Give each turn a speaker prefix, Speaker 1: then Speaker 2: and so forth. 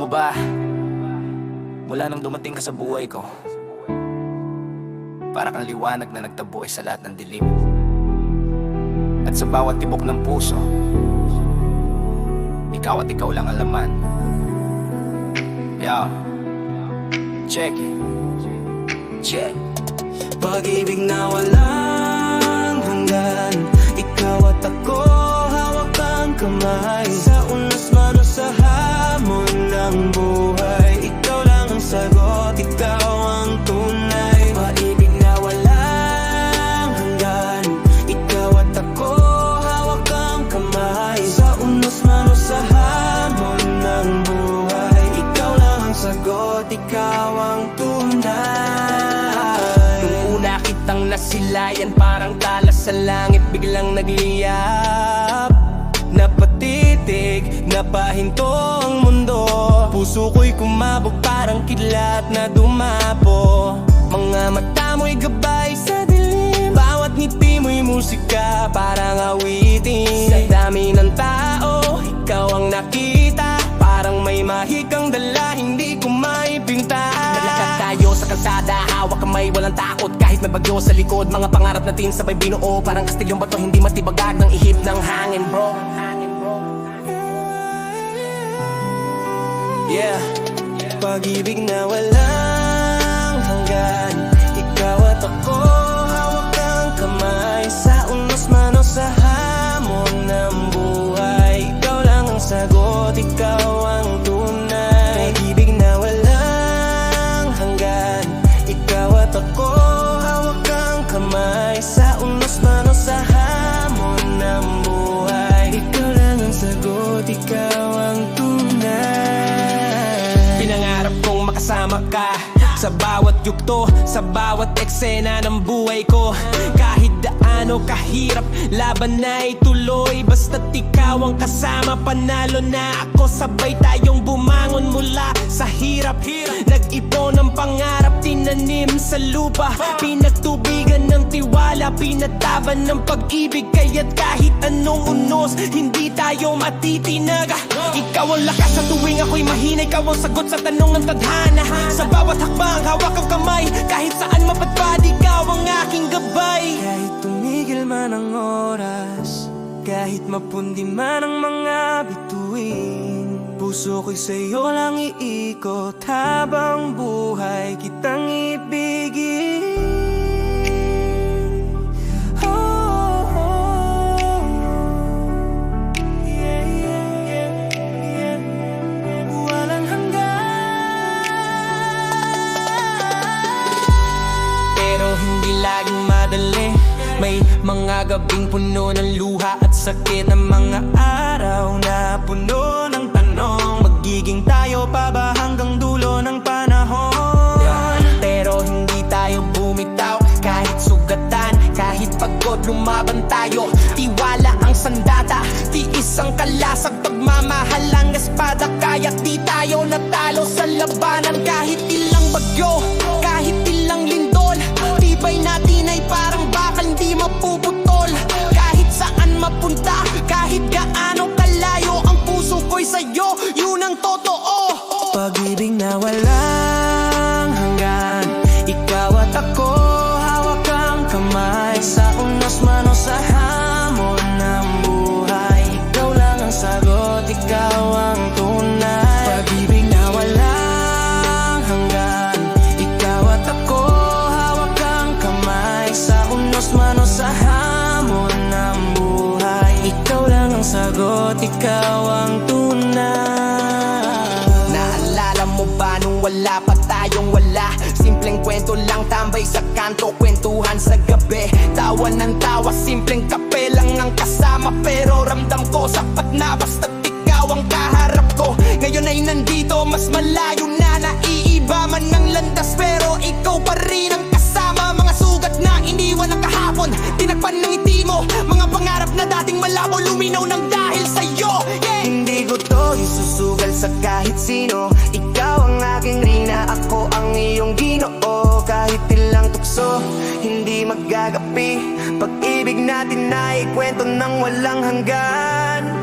Speaker 1: Alam mo ba, mula nang dumating ka sa buhay ko, para kang liwanag na nagtabuhay sa lahat ng dilim. At sa bawat tibok ng puso, ikaw at ikaw lang ang laman. Yo, check. Check.
Speaker 2: Pag-ibig na walang
Speaker 3: nasilayan Parang talas sa langit biglang nagliyap. Napatitig, napahinto ang mundo. Puso ko'y kumabog parang kidlat na dumapo. Mga mata mo'y gabay sa dilim. Bawat ngiti mo'y musika parang awitin. Sa dami ng tao, ikaw ang nakita. Parang may mahikang dala, hindi ko maipinta kalsada, hawak kamay, walang takot. Kahit may bagyo sa likod, mga pangarap natin sabay binuo. Parang kastilyong bato, hindi matibagag ng ihip ng hangin bro.
Speaker 2: Yeah. Pag-ibig na walang
Speaker 3: ka Sa bawat yugto, sa bawat eksena ng buhay ko. Kahit daano kahirap, laban na ituloy. Basta't ikaw ang kasama, panalo na ako. Sabay tayong mula sa hirap. Nag-ipon ng pangarap, tinanim sa lupa. Pinagtubigan ng tiwala, pinataban ng pag-ibig. Kaya't kahit anong unos, hindi tayo matitinaga. Ikaw ang lakas sa tuwing ako'y mahina Ikaw ang sagot sa tanong ng tadhana. Sa bawat hakbang, hawak ang kamay. Kahit saan mapadpad, ikaw ang aking gabay.
Speaker 2: Kahit tumigil man ang oras Kahit mapundi man ang mga Puso ko'y sa'yo lang iikot Habang buhay kitang ibigin Oh, oh. Yeah, yeah, yeah, yeah. Hanggan
Speaker 3: Pero hindi laging madali May mga gabing puno ng luha at sakit
Speaker 2: Ng mga araw na puno ng
Speaker 3: lumaban tayo. Tiwala ang sandata, tiis ang kalasag Pagmamahal. Ang espada Kaya't di tayo natalo sa labanan
Speaker 2: unos man o sa hamon ng buhay. Ikaw lang ang sagot, ikaw ang tunay.
Speaker 3: Naalala mo ba nung wala pa tayong wala? Simpleng kwento lang tambay sa kanto Kwentuhan sa gabi. Tawa ng tawa Simpleng kape lang ang kasama. Pero ramdam ko sapat na Basta't ikaw ang kaharap ko. Ngayon ay nandito Mas malayo na Naiiba man ng landas. Pero ikaw pa rin ang
Speaker 2: sino? Ikaw ang aking rina, ako ang iyong ginoo. Kahit ilang tukso, hindi magagapi. Pag-ibig natin ay kwento ng walang hanggan